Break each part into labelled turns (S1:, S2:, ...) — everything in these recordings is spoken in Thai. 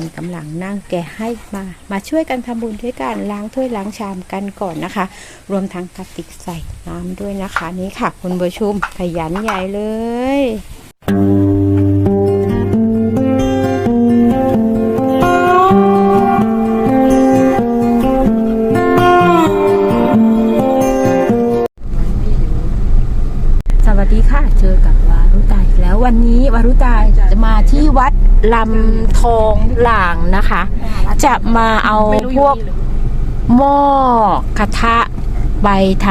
S1: มีกำลังนั่งแกให้มามาช่วยกันทำบุญด้วยกันล้างถ้วยล้างชามกันก่อนนะคะ รวมทั้งกระติกใส่น้ำด้วยนะคะ นี่ค่ะคุณผู้ชมขยันใหญ่เลยส ที่วัดลำทองหลางนะคะ จะมาเอาพวกหม้อกระทะไปท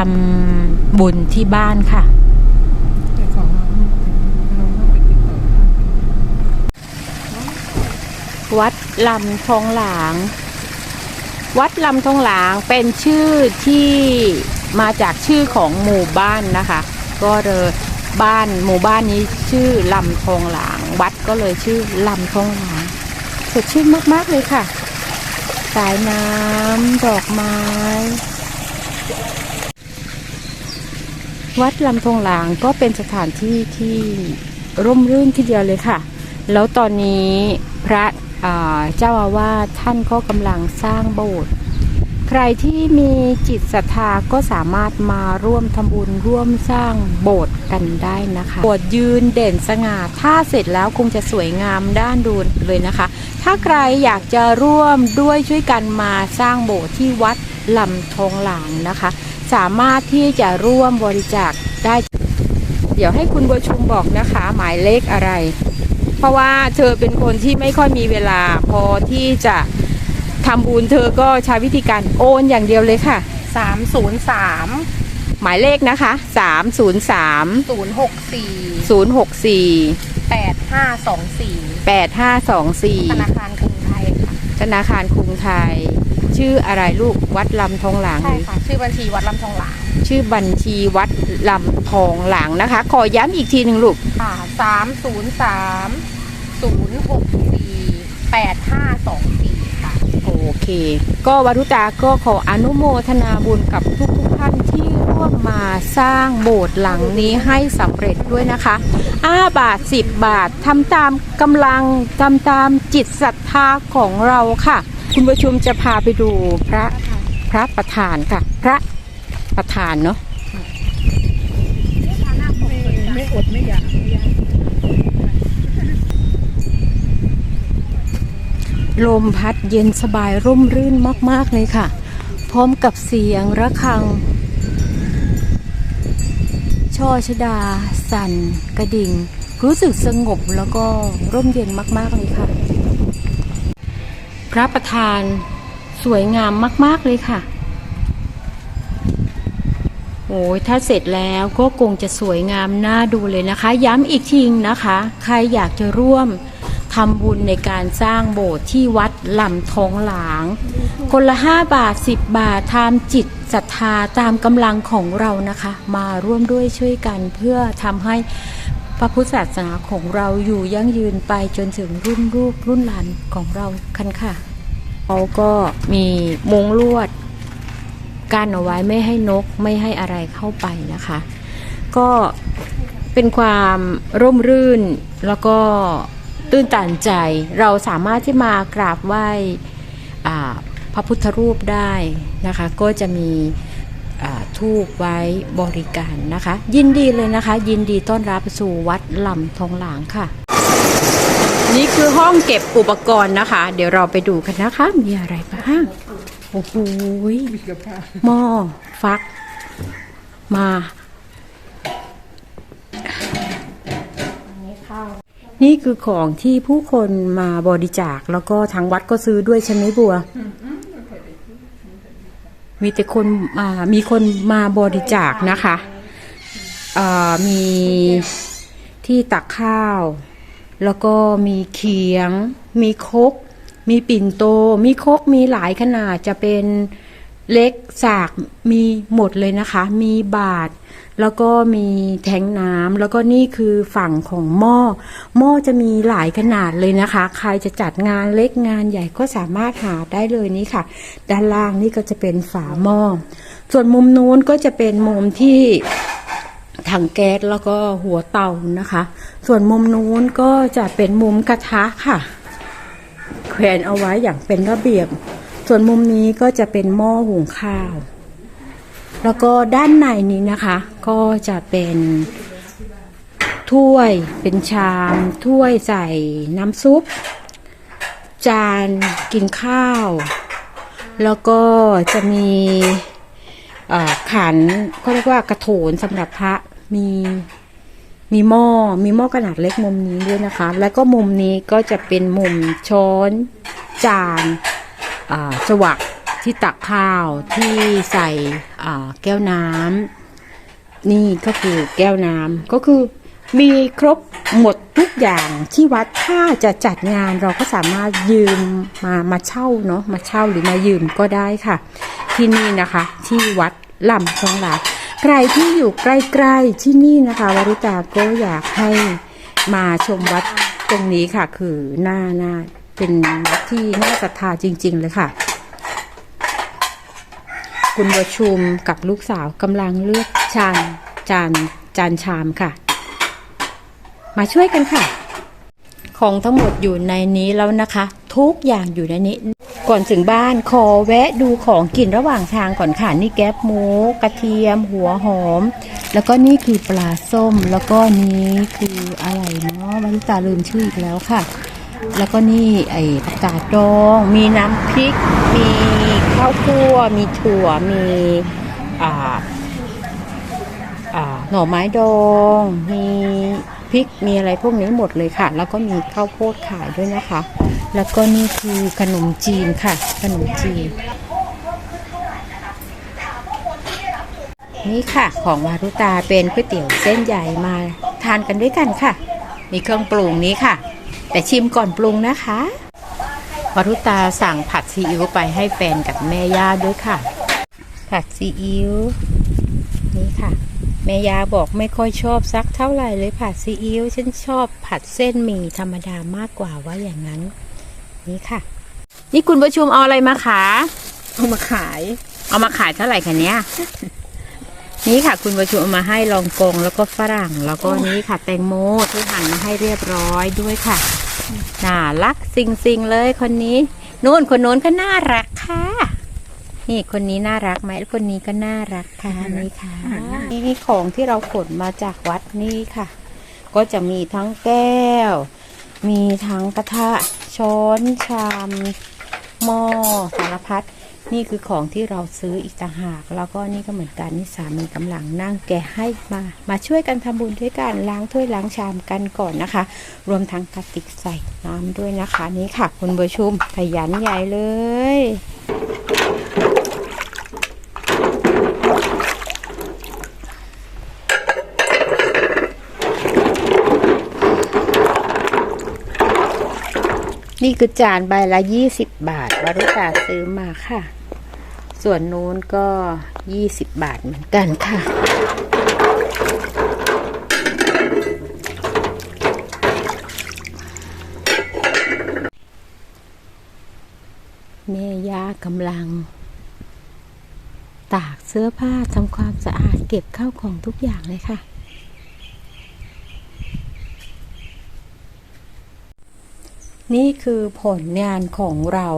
S1: ำบุญที่บ้านค่ะ วัดลำทองหลาง วัดลำทองหลางเป็นชื่อที่มาจากชื่อของหมู่บ้านนะคะ ก็เลยบ้านหมู่บ้านนี้ชื่อลำทองหลาง วัดก็เลยชื่อลำทองหลางสดชื่นมาก ๆ เลยค่ะ สายน้ำดอกไม้ วัดลำทงหลางก็เป็นสถานที่ที่ร่มรื่นทีเดียวเลยค่ะ แล้วตอนนี้พระเจ้าอาวาสท่านก็กำลังสร้างโบสถ์ ใครที่มีจิตศรัทธาก็สามารถมาร่วมทำบุญร่วมสร้างโบสถ์กันได้นะคะ โบสถ์ยืนเด่นสง่า ถ้าเสร็จแล้วคงจะสวยงามด้านดูเลยนะคะ ถ้าใครอยากจะร่วมด้วยช่วยกันมาสร้างโบสถ์ที่วัดลำทองหลางนะคะ สามารถที่จะร่วมบริจาคได้ เดี๋ยวให้คุณบัวชุมบอกนะคะ หมายเลขอะไร เพราะว่าเธอเป็นคนที่ไม่ค่อยมีเวลาพอที่จะ ทำบุญเธอก็ใช้วิธีการโอนอย่างเดียวเลยค่ะ
S2: สามศูนย์สาม
S1: หมายเลขนะคะ 3 0 3
S2: ศูนย์หกสี่
S1: 0 6 4
S2: แปดห้าสองสี่
S1: 8 5 2
S2: ธนาคารกรุงไทยค่ะ
S1: 4ธนาคารกรุงไทย ชื่ออะไรลูกวัดลำทองหลาง
S2: ใช่ค่ะ ชื่อบัญชีวัดลำทองหลาง
S1: ชื่อบัญชีวัดลำทองหลางนะคะ ขอย้ำอีกทีหนึ่งลูก
S2: ค่ะสามศูนย์สามศูนย์หกสี่แปดห้าสองสี่ค่ะ
S1: โอ เค ก็วัตุตาก็ขออนุโมทนาบุญกับทุกทุกท่านที่ร่วมมาสร้างโบสถ์หลังนี้ให้สำเร็จด้วยนะคะ5บาท 10 บาททำตามกำลังทำตามจิตศรัทธาของเราค่ะ คุณประชุมจะพาไปดูพระพระประธานค่ะ พระประธานเนาะ
S2: ไม่อดไม่อยาก
S1: ลมพัดเย็นสบายร่มรื่นมาก ๆ เลยค่ะ พร้อมกับเสียงระฆัง ช่อชดา สั่น กระดิ่ง รู้สึกสงบแล้วก็ร่มเย็นมาก ๆ เลยค่ะ พระประธานสวยงามมาก ๆ เลยค่ะโอ้ยถ้าเสร็จแล้วก็คงจะสวยงามน่าดูเลยนะคะ ย้ำอีกทีนะคะ ใครอยากจะร่วม ทำบุญในการสร้างโบสถ์ที่วัดลำทองหลาง คนละ 5 บาท 10 บาททำจิตศรัทธาตามกำลังของเรานะคะ มาร่วมด้วยช่วยกันเพื่อทำให้พระพุทธศาสนาของเราอยู่ยั่งยืนไปจนถึงรุ่นลูกรุ่นหลานของเราคันค่ะเขาก็มีมุงลวดกั้นเอาไว้ไม่ให้นกไม่ให้อะไรเข้าไปนะคะ ก็เป็นความร่มรื่นแล้วก็ ตื้นตันใจเราสามารถที่มากราบไหว้พระพุทธรูปได้นะคะ ก็จะมีทูบไว้บริการนะคะ ยินดีเลยนะคะ ยินดีต้อนรับสู่วัดลำทองหลางค่ะ นี่คือห้องเก็บอุปกรณ์นะคะ เดี๋ยวเราไปดูกันนะคะ มีอะไรบ้างโอ้โหหม้อฟักมา นี่คือของที่ผู้คนมาบริจาคแล้วก็ทางวัดก็ซื้อด้วยใช่ไหมบัว มีแต่คนอ่ามีคนมาบริจาคนะคะมีที่ตักข้าว แล้วก็มีเขียง มีคก มีปิ่นโต มีคกมีหลายขนาดจะเป็น เล็กสากมีหมดเลยนะคะ มีบาท แล้วก็มีแทงน้ำแล้วก็นี่คือฝั่งของหม้อ หม้อจะมีหลายขนาดเลยนะคะ ใครจะจัดงานเล็กงานใหญ่ก็สามารถหาได้เลยนี่ค่ะ ด้านล่างนี่ก็จะเป็นฝาหม้อ ส่วนมุมนู้นก็จะเป็นมุมที่ถังแก๊สแล้วก็หัวเตานะคะ ส่วนมุมนู้นก็จะเป็นมุมกระทะค่ะ แขวนเอาไว้อย่างเป็นระเบียบ ส่วนมุมนี้ก็จะเป็นหม้อหุงข้าว แล้วก็ด้านในนี้นะคะ ก็จะเป็นถ้วยเป็นชาม ถ้วยใส่น้ำซุป จานกินข้าว แล้วก็จะมีขันก็เรียกว่ากระโถนสำหรับพระมีมีหม้อมีหม้อขนาดเล็กมุมนี้ด้วยนะคะ แล้วก็มุมนี้ก็จะเป็นมุมช้อน จาน สวักที่ตักข้าวที่ใส่แก้วน้ำนี่ก็คือแก้วน้ำก็คือมีครบหมดทุกอย่างที่วัดถ้าจะจัดงานเราก็สามารถยืมมามาเช่าเนาะมาเช่าหรือมายืมก็ได้ค่ะ ที่นี่นะคะ ที่วัดลำคลองหลาใครที่อยู่ใกล้ๆที่นี่นะคะวริตาก็อยากให้มาชมวัดตรงนี้ค่ะ คือหน้าหน้า เป็นวัดที่น่าศรัทธาจริง ๆ เลยค่ะ คุณประชุมกับลูกสาวกำลังเลือกชานจานจานชามค่ะ มาช่วยกันค่ะ ของทั้งหมดอยู่ในนี้แล้วนะคะ ทุกอย่างอยู่ในนี้ ก่อนถึงบ้านขอแวะดูของกินระหว่างทางก่อนค่ะ นี่แก๊บหมูกระเทียม หัวหอม แล้วก็นี่คือปลาส้ม แล้วก็นี้คืออะไรเนาะวันตาลืมชื่ออีกแล้วค่ะ แล้วก็นี่ไอ้ผักกาดดอง มีน้ำพริก มีข้าวคั่ว มีถั่ว มีอ่าอ่าหน่อไม้ดอง มีพริก มีอะไรพวกนี้หมดเลยค่ะ แล้วก็มีข้าวโพดขายด้วยนะคะ แล้วก็นี่คือขนมจีนค่ะ ขนมจีน นี่ค่ะ ของวารุตาเป็นก๋วยเตี๋ยวเส้นใหญ่มาทานกันด้วยกันค่ะ มีเครื่องปรุงนี้ค่ะ แต่ชิมก่อนปรุงนะคะวารุตาสั่งผัดซีอิ๊วไปให้แฟนกับแม่ย่าด้วยค่ะ ผัดซีอิ๊วนี่ค่ะ แม่ยาบอกไม่ค่อยชอบสักเท่าไหร่เลยผัดซีอิ๊วฉันชอบผัดเส้นหมี่ธรรมดามากกว่าว่าอย่างนั้น นี่ค่ะ นี่คุณประชุมเอาอะไรมาขา
S2: เอามาขาย
S1: เอามาขายเท่าไหร่คะเนี้ย นี่ค่ะคุณประชุมเอามาให้ลองกงแล้วก็ฝรั่ง แล้วก็นี่ค่ะ แตงโมที่หั่นมาให้เรียบร้อยด้วยค่ะ น่ารักสิงสิงเลยคนนี้นู่นคนโน้นก็น่ารักค่ะ นี่คนนี้น่ารักไหมคนนี้ก็น่ารักค่ะนี่ค่ะนี่ของที่เราขนมาจากวัดนี่ค่ะ ก็จะมีทั้งแก้ว มีทั้งกระทะช้อนชามหม้อสารพัด นี่คือของที่เราซื้ออีกต่างหาก แล้วก็นี่ก็เหมือนกันนี่สามีกำลังนั่งแกให้มา มาช่วยกันทำบุญด้วยกันล้างถ้วยล้างชามกันก่อนนะคะ รวมทั้งกระติกใส่น้ำด้วยนะคะ นี่ค่ะ คุณประชุมขยันใหญ่เลย นี่คือจานใบละยี่สิบบาทวรุตาซื้อมาค่ะ ส่วนนู้นก็ยี่สิบบาทเหมือนกันค่ะแม่ย่ากำลัง ตากเสื้อผ้าทำความสะอาดเก็บข้าวของทุกอย่างเลยค่ะ นี่คือผลงานของเรา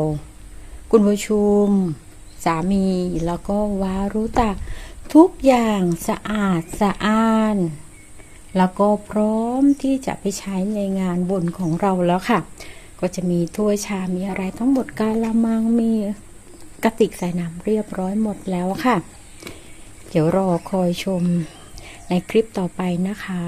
S1: คุณผู้ชุมสามีแล้วก็วารุตะ ทุกอย่างสะอาดสะอ้าน แล้วก็พร้อมที่จะไปใช้ในงานบุญของเราแล้วค่ะ ก็จะมีถ้วยชามมีอะไรทั้งหมดกาละมังมีกระติกใส่น้ำเรียบร้อยหมดแล้วค่ะ เดี๋ยวรอคอยชมในคลิปต่อไปนะคะ